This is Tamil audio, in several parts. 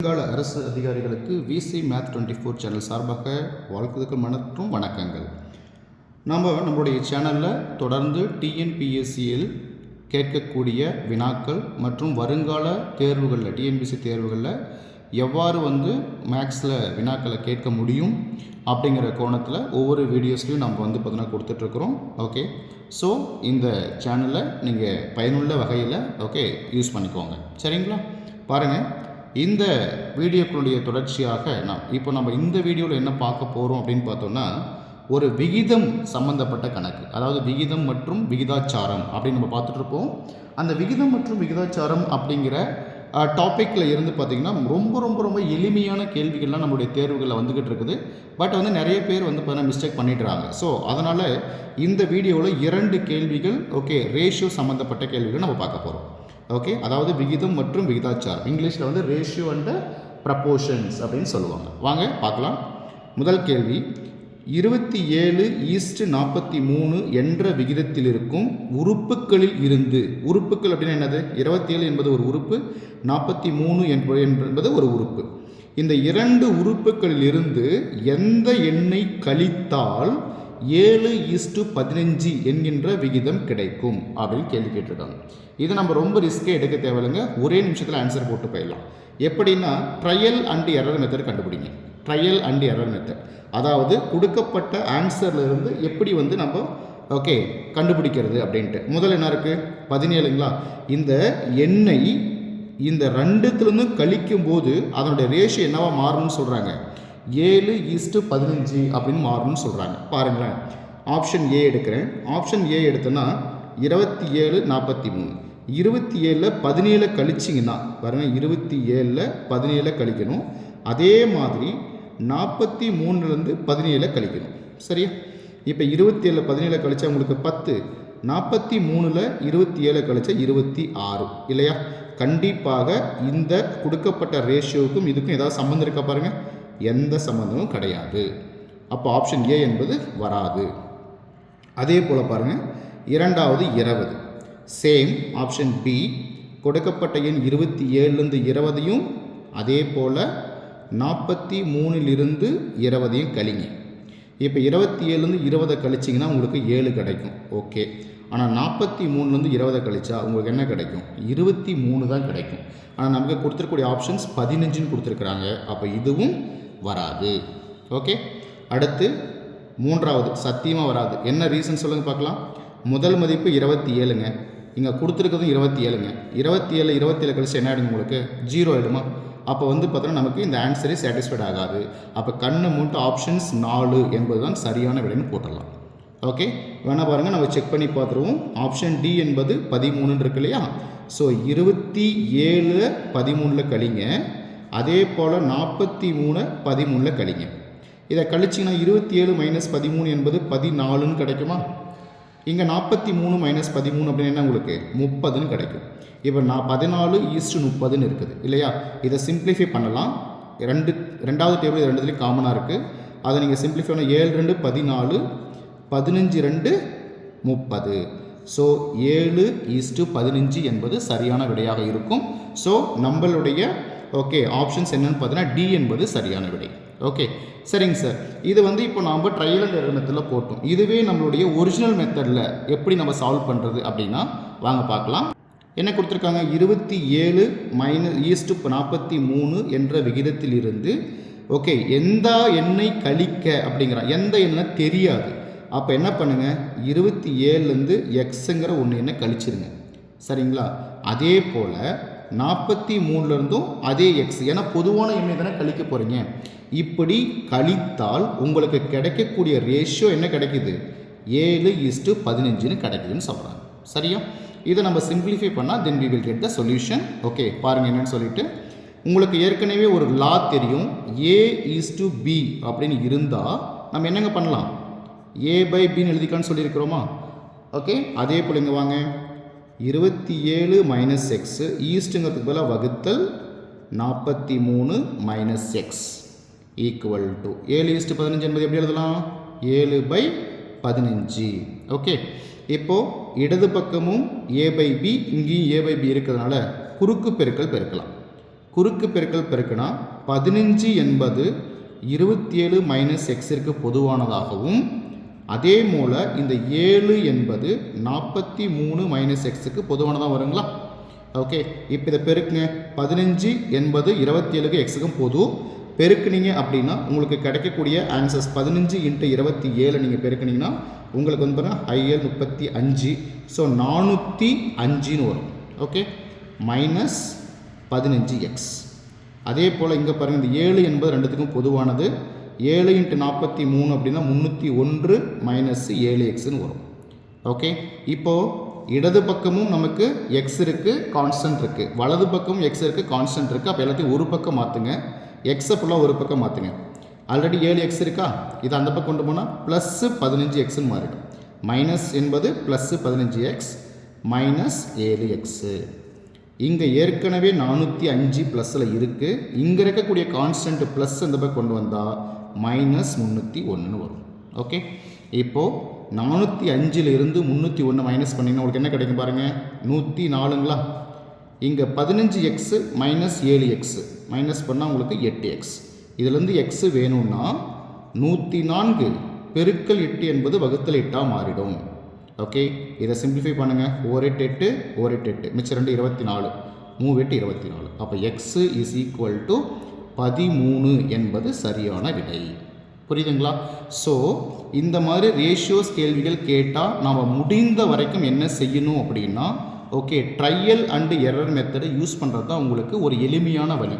வருங்கால அரசு அதிகாரிகளுக்கு விசி மேத் டுவெண்ட்டி ஃபோர் சேனல் சார்பாக வாழ்த்துக்கள் மற்றும் வணக்கங்கள். நம்ம நம்மளுடைய சேனலில் தொடர்ந்து டிஎன்பிஎஸ்சியில் கேட்கக்கூடிய வினாக்கள் மற்றும் வருங்கால தேர்வுகளில் டிஎன்பிசி தேர்வுகளில் எவ்வாறு வந்து மேக்ஸில் வினாக்களை கேட்க முடியும் அப்படிங்கிற கோணத்தில் ஒவ்வொரு வீடியோஸ்லையும் நம்ம வந்து பார்த்தீங்கன்னா கொடுத்துட்ருக்குறோம். ஓகே ஸோ இந்த சேனலை நீங்கள் பயனுள்ள வகையில் ஓகே யூஸ் பண்ணிக்கோங்க. சரிங்களா? பாருங்கள் இந்த வீடியோக்களுடைய தொடர்ச்சியாக நான் இப்போ நம்ம இந்த வீடியோவில் என்ன பார்க்க போகிறோம் அப்படின்னு பார்த்தோம்னா ஒரு விகிதம் சம்பந்தப்பட்ட கணக்கு. அதாவது விகிதம் மற்றும் விகிதாச்சாரம் அப்படின்னு நம்ம பார்த்துட்டு இருப்போம். அந்த விகிதம் மற்றும் விகிதாச்சாரம் அப்படிங்கிற டாப்பிக்கில் இருந்து பார்த்திங்கன்னா ரொம்ப ரொம்ப ரொம்ப எளிமையான கேள்விகள்லாம் நம்மளுடைய தேர்வுகளில் வந்துக்கிட்டு இருக்குது. பட் வந்து நிறைய பேர் வந்து பார்த்தீங்கன்னா மிஸ்டேக் பண்ணிடுறாங்க. ஸோ அதனால் இந்த வீடியோவில் இரண்டு கேள்விகள் ஓகே ரேஷியோ சம்மந்தப்பட்ட கேள்விகள் நம்ம பார்க்க போகிறோம் ஓகே அதாவது விகிதம் மற்றும் விகிதாச்சாரம். இங்கிலீஷில் வந்து ரேஷியோ அண்ட் ப்ரப்போர்ஷன்ஸ் அப்படின்னு சொல்லுவாங்க. வாங்க பார்க்கலாம். முதல் கேள்வி. இருபத்தி ஏழு ஈஸ்ட் நாற்பத்தி மூணு என்ற விகிதத்தில் இருக்கும் உறுப்புகளில் இருந்து உறுப்புகள் அப்படின்னு என்னது? இருபத்தி ஏழு என்பது ஒரு உறுப்பு நாற்பத்தி மூணு என்பது ஒரு உறுப்பு. இந்த இரண்டு உறுப்புகளில் இருந்து எந்த எண்ணை கழித்தால் ஏழு ஈஸ்டு பதினஞ்சு என்கின்ற விகிதம் கிடைக்கும் அப்படின்னு கேள்வி கேட்டிருக்காங்க. இதை நம்ம ரொம்ப ரிஸ்க்கே எடுக்க தேவையில்லைங்க. ஒரே நிமிஷத்தில் ஆன்சர் போட்டு போயிடலாம். எப்படின்னா ட்ரையல் அண்ட் எரர் மெத்தட் கண்டுபிடிங்க. ட்ரையல் அண்ட் எரர் மெத்தட் அதாவது கொடுக்கப்பட்ட ஆன்சர்லேருந்து எப்படி வந்து நம்ம ஓகே கண்டுபிடிக்கிறது அப்படின்ட்டு. முதல்ல என்ன இருக்குது பதினேழுங்களா? இந்த எண்ணெய் இந்த ரெண்டுத்துலேருந்து கழிக்கும் போது அதனுடைய ரேஷியோ என்னவா மாறும்னு சொல்கிறாங்க ஏழு ஈஸ்ட்டு பதினஞ்சு அப்படின்னு மாறும்னு சொல்கிறாங்க பாருங்களேன். ஆப்ஷன் ஏ எடுக்கிறேன். ஆப்ஷன் ஏ எடுத்தேன்னா இருபத்தி ஏழு நாற்பத்தி மூணு இருபத்தி ஏழில் பதினேழு கழிச்சிங்கன்னா பாருங்கள் இருபத்தி ஏழில் பதினேழு கழிக்கணும். அதே மாதிரி நாற்பத்தி மூணுலேருந்து பதினேழு கழிக்கணும். சரியா? இப்போ இருபத்தி ஏழில் பதினேழு கழிச்சா உங்களுக்கு பத்து. நாற்பத்தி மூணில் இருபத்தி ஏழு கழிச்சா இருபத்தி ஆறு இல்லையா? கண்டிப்பாக இந்த கொடுக்கப்பட்ட ரேஷியோவுக்கும் இதுக்கும் ஏதாவது சம்மந்தம் இருக்கா பாருங்கள் எந்த சம்மந்தமும் கிடையாது. அப்போ ஆப்ஷன் ஏ என்பது வராது. அதே போல் பாருங்கள் இரண்டாவது இருபது. சேம் ஆப்ஷன் பி கொடுக்கப்பட்ட எண் இருபத்தி ஏழுலேருந்து இருபதையும் அதே போல் நாற்பத்தி மூணிலிருந்து இருபதையும் கழிங்க. இப்போ இருபத்தி ஏழுலேருந்து இருபதை கழிச்சிங்கன்னா உங்களுக்கு ஏழு கிடைக்கும். ஓகே ஆனால் நாற்பத்தி மூணுலேருந்து இருபதை கழிச்சா உங்களுக்கு என்ன கிடைக்கும்? இருபத்தி மூணு தான் கிடைக்கும். ஆனால் நமக்கு கொடுத்துருக்கூடிய ஆப்ஷன்ஸ் பதினஞ்சுன்னு கொடுத்துருக்குறாங்க. அப்போ இதுவும் வராது. ஓகே அடுத்து மூன்றாவது சத்தியமாக வராது. என்ன ரீசன் சொல்லுங்கள் பார்க்கலாம். முதல் மதிப்பு இருபத்தி ஏழுங்க. இங்கே கொடுத்துருக்கிறதும் இருபத்தி ஏழுங்க. இருபத்தி ஏழு இருபத்தி ஏழு கழிச்சு என்ன ஆகிடுங்க உங்களுக்கு? ஜீரோ ஆகிடுமா அப்போ வந்து பார்த்தோன்னா நமக்கு இந்த ஆன்சரே சாட்டிஸ்ஃபைட் ஆகாது. அப்போ கண்ணை மூட்டு ஆப்ஷன்ஸ் நாலு என்பது தான் சரியான விடைன்னு போட்டுடலாம். ஓகே வேணால் பாருங்கள் நம்ம செக் பண்ணி பார்த்துருவோம். ஆப்ஷன் டி என்பது பதிமூணுன்னு இருக்கு இல்லையா? ஸோ இருபத்தி ஏழு பதிமூணில் கழிங்க. அதே போல் நாற்பத்தி மூணு பதிமூணில் கழிங்க. இதை கழிச்சிங்கன்னா இருபத்தி ஏழு மைனஸ் பதிமூணு என்பது பதினாலுன்னு கிடைக்குமா? இங்கே நாற்பத்தி மூணு மைனஸ் பதிமூணு அப்படின்னு என்ன உங்களுக்கு? முப்பதுன்னு கிடைக்கும். இப்போ நான் பதினாலு ஈஸ்ட்டு முப்பதுன்னு இருக்குது இல்லையா? இதை சிம்பிளிஃபை பண்ணலாம். ரெண்டு ரெண்டாவது டேபிள் இது ரெண்டுத்துலேயும் காமனாக இருக்குது அதை நீங்கள் சிம்பிளிஃபை பண்ண ஏழு ரெண்டு பதினாலு பதினஞ்சு ரெண்டு முப்பது. ஸோ ஏழு ஈஸ்ட்டு பதினஞ்சு என்பது சரியான விடையாக இருக்கும். ஸோ நம்மளுடைய ஓகே ஆப்ஷன்ஸ் என்னென்னு பார்த்தீங்கன்னா டி என்பது சரியான விடை. ஓகே சரிங்க சார் இது வந்து இப்போ நாம் ட்ரையல் அண்ட் எரர் மெத்தடில் போட்டோம். இதுவே நம்மளுடைய ஒரிஜினல் மெத்தடில் எப்படி நம்ம சால்வ் பண்ணுறது அப்படின்னா வாங்க பார்க்கலாம். என்ன கொடுத்துருக்காங்க? இருபத்தி ஏழு மைனஸ் ஈஸ்ட் நாற்பத்தி மூணு என்ற விகிதத்தில் இருந்து ஓகே எந்த எண்ணெய் கழிக்க அப்படிங்கிறான் எந்த எண்ணெய் தெரியாது. அப்போ என்ன பண்ணுங்கள் இருபத்தி ஏழுலேருந்து எக்ஸுங்கிற ஒன்று எண்ணெய் கழிச்சிருங்க. சரிங்களா? அதே போல் நாற்பத்தி மூணுலேருந்தும் அதே எக்ஸ் ஏன்னா பொதுவான எண்ணெய் தானே கழிக்க போகிறீங்க இப்படி கழித்தால் உங்களுக்கு கிடைக்கக்கூடிய ரேஷியோ என்ன கிடைக்குது? ஏழு இஸ்டு பதினஞ்சுன்னு கிடைக்குதுன்னு சொல்கிறாங்க சரியா? இதை நம்ம சிம்பிளிஃபை பண்ணால் then we will get the solution okay பாருங்கள் என்னென்னு சொல்லிட்டு. உங்களுக்கு ஏற்கனவே ஒரு லா தெரியும். ஏ இஸ் டு பி அப்படின்னு இருந்தால் நம்ம என்னங்க பண்ணலாம்? ஏ பை பின்னு எழுதிக்கலான்னு சொல்லியிருக்கிறோமா? ஓகே அதே போல் இங்கே வாங்க. இருபத்தி ஏழு மைனஸ் எக்ஸு ஈஸ்ட்டுங்கிறதுக்கு பதிலாக வகுத்தல் நாற்பத்தி மூணு மைனஸ் எக்ஸ் ஈக்குவல் டு ஏழு ஈஸ்ட்டு பதினஞ்சு என்பது எப்படி எழுதலாம்? ஏழு பை பதினஞ்சு. ஓகே இப்போது இடது பக்கமும் ஏ பை பி இங்கேயும் ஏ பை பி இருக்கிறதுனால குறுக்கு பெருக்கல் பெருக்கலாம். குறுக்கு பெருக்கல் பெருக்கினா பதினஞ்சு என்பது இருபத்தி ஏழு மைனஸ் எக்ஸிற்கு பொதுவானதாகவும் அதே போல் இந்த ஏழு என்பது நாற்பத்தி மூணு மைனஸ் எக்ஸுக்கு பொதுவானதாக வருங்களா? ஓகே இப்போ இதை பெருக்குங்க. பதினஞ்சு என்பது இருபத்தி ஏழுக்கு எக்ஸுக்கும் பொது. பெருக்குனீங்க அப்படின்னா உங்களுக்கு கிடைக்கக்கூடிய ஆன்சர்ஸ் பதினஞ்சு இன்ட்டு இருபத்தி ஏழு நீங்கள் பெருக்குனீங்கன்னா உங்களுக்கு வந்து பாருங்கள் ஹையர் முப்பத்தி அஞ்சு. ஸோ நானூற்றி அஞ்சுன்னு வரும். ஓகே மைனஸ் பதினஞ்சு எக்ஸ் அதே போல் இங்கே பாருங்கள் இந்த ஏழு என்பது ரெண்டுத்துக்கும் பொதுவானது. ஏழு இன்ட்டு நாற்பத்தி மூணு அப்படின்னா முந்நூற்றி ஒன்று மைனஸ் ஏழு எக்ஸ்னு வரும். ஓகே இப்போது இடது பக்கமும் நமக்கு எக்ஸ் இருக்குது கான்ஸ்டன்ட் இருக்குது வலது பக்கமும் எக்ஸ் இருக்குது கான்ஸ்டன்ட் இருக்குது அப்போ எல்லாத்தையும் ஒரு பக்கம் மாற்றுங்க எக்ஸை ஃபுல்லாக ஒரு பக்கம் மாற்றுங்க ஆல்ரெடி ஏழு எக்ஸ் இருக்கா? இது அந்த பக்கம் கொண்டு போனால் ப்ளஸ்ஸு பதினஞ்சு எக்ஸ்னு மாறிடும். மைனஸ் என்பது ப்ளஸ்ஸு பதினஞ்சு எக்ஸ் மைனஸ் ஏழு எக்ஸு இங்கே ஏற்கனவே நானூற்றி அஞ்சு ப்ளஸில் இருக்குது இங்கே இருக்கக்கூடிய கான்ஸ்டன்ட் ப்ளஸ் அந்த பக்கம் கொண்டு வந்தால் மைனஸ் முந்நூற்றி ஒன்று வரும். ஓகே இப்போது நானூற்றி அஞ்சிலிருந்து முந்நூற்றி ஒன்று மைனஸ் பண்ணிங்கன்னா உங்களுக்கு என்ன கிடைக்கும் பாருங்கள் நூற்றி நாலுங்களா? இங்கே பதினஞ்சு எக்ஸு மைனஸ் ஏழு எக்ஸு மைனஸ் பண்ணால் உங்களுக்கு எட்டு எக்ஸ் இதுலேருந்து எக்ஸு வேணும்னா நூற்றி நான்கு பெருக்கல் எட்டு என்பது வகுத்தல் எட்டாக மாறிடும். ஓகே இதை சிம்பிளிஃபை பண்ணுங்கள் ஓர் எட்டு எட்டு ஓர் எட்டு எட்டு. மிச்சம் ரெண்டு இருபத்தி நாலு. மூணு எட்டு இருபத்தி நாலு. அப்போ எக்ஸு இஸ் ஈக்குவல் டு பதிமூணு என்பது சரியான விடை. புரியுதுங்களா? ஸோ இந்த மாதிரி ரேஷியோஸ் கேள்விகள் கேட்டால் நாம் முடிந்த வரைக்கும் என்ன செய்யணும் அப்படின்னா ஓகே ட்ரையல் அண்டு எரர் மெத்தடை யூஸ் பண்ணுறது தான் உங்களுக்கு ஒரு எளிமையான வழி.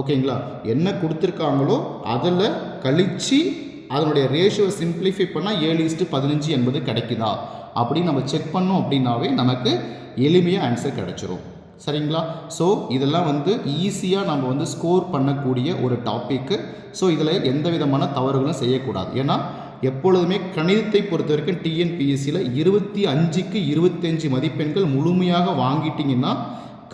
ஓகேங்களா? என்ன கொடுத்துருக்காங்களோ அதில் கழித்து அதனுடைய ரேஷியோவை சிம்பிளிஃபை பண்ணால் ஏழு இஸ்ட்டு பதினஞ்சு என்பது கிடைக்குதா? அப்படின்னு நம்ம செக் பண்ணோம் அப்படின்னாவே நமக்கு எளிமையாக ஆன்சர் கிடச்சிரும். சரிங்களா? ஸோ இதெல்லாம் வந்து ஈஸியாக நம்ம வந்து ஸ்கோர் பண்ணக்கூடிய ஒரு டாப்பிக்கு ஸோ இதில் எந்த விதமான தவறுகளும் செய்யக்கூடாது. ஏன்னா எப்பொழுதுமே கணிதத்தை பொறுத்த வரைக்கும் டிஎன்பிஎஸ்சியில் இருபத்தி அஞ்சுக்கு இருபத்தஞ்சு மதிப்பெண்கள் முழுமையாக வாங்கிட்டீங்கன்னா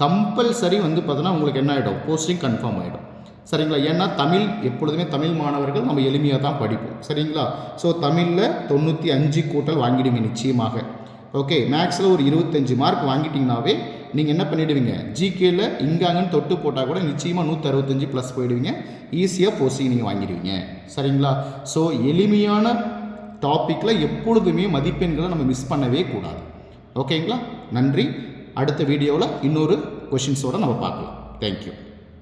கம்பல்சரி வந்து பார்த்தோன்னா உங்களுக்கு என்ன ஆகிடும் போஸ்டிங் கன்ஃபார்ம் ஆகிடும் சரிங்களா? ஏன்னா தமிழ் எப்பொழுதுமே தமிழ் மாணவர்கள் நம்ம எளிமையாக தான் படிப்போம். சரிங்களா? ஸோ தமிழில் தொண்ணூற்றி அஞ்சு கூட்டல் வாங்கிடுங்க நிச்சயமாக. ஓகே மேக்ஸில் ஒரு இருபத்தஞ்சு மார்க் வாங்கிட்டிங்கனாவே நீங்கள் என்ன பண்ணிவிடுவீங்க ஜிகேயில் இங்காங்கன்னு தொட்டு போட்டால் கூட நிச்சயமாக நூற்றறுபத்தஞ்சு ப்ளஸ் போயிடுவீங்க. ஈஸியாக போஸ்டிங் நீங்கள் வாங்கிடுவீங்க. சரிங்களா? ஸோ எளிமையான டாப்பிக்கில் எப்பொழுதுமே மதிப்பெண்களை நம்ம மிஸ் பண்ணவே கூடாது. ஓகேங்களா நன்றி. அடுத்த வீடியோவில் இன்னொரு கொஷின்ஸோடு நம்ம பார்க்கலாம். தேங்க்யூ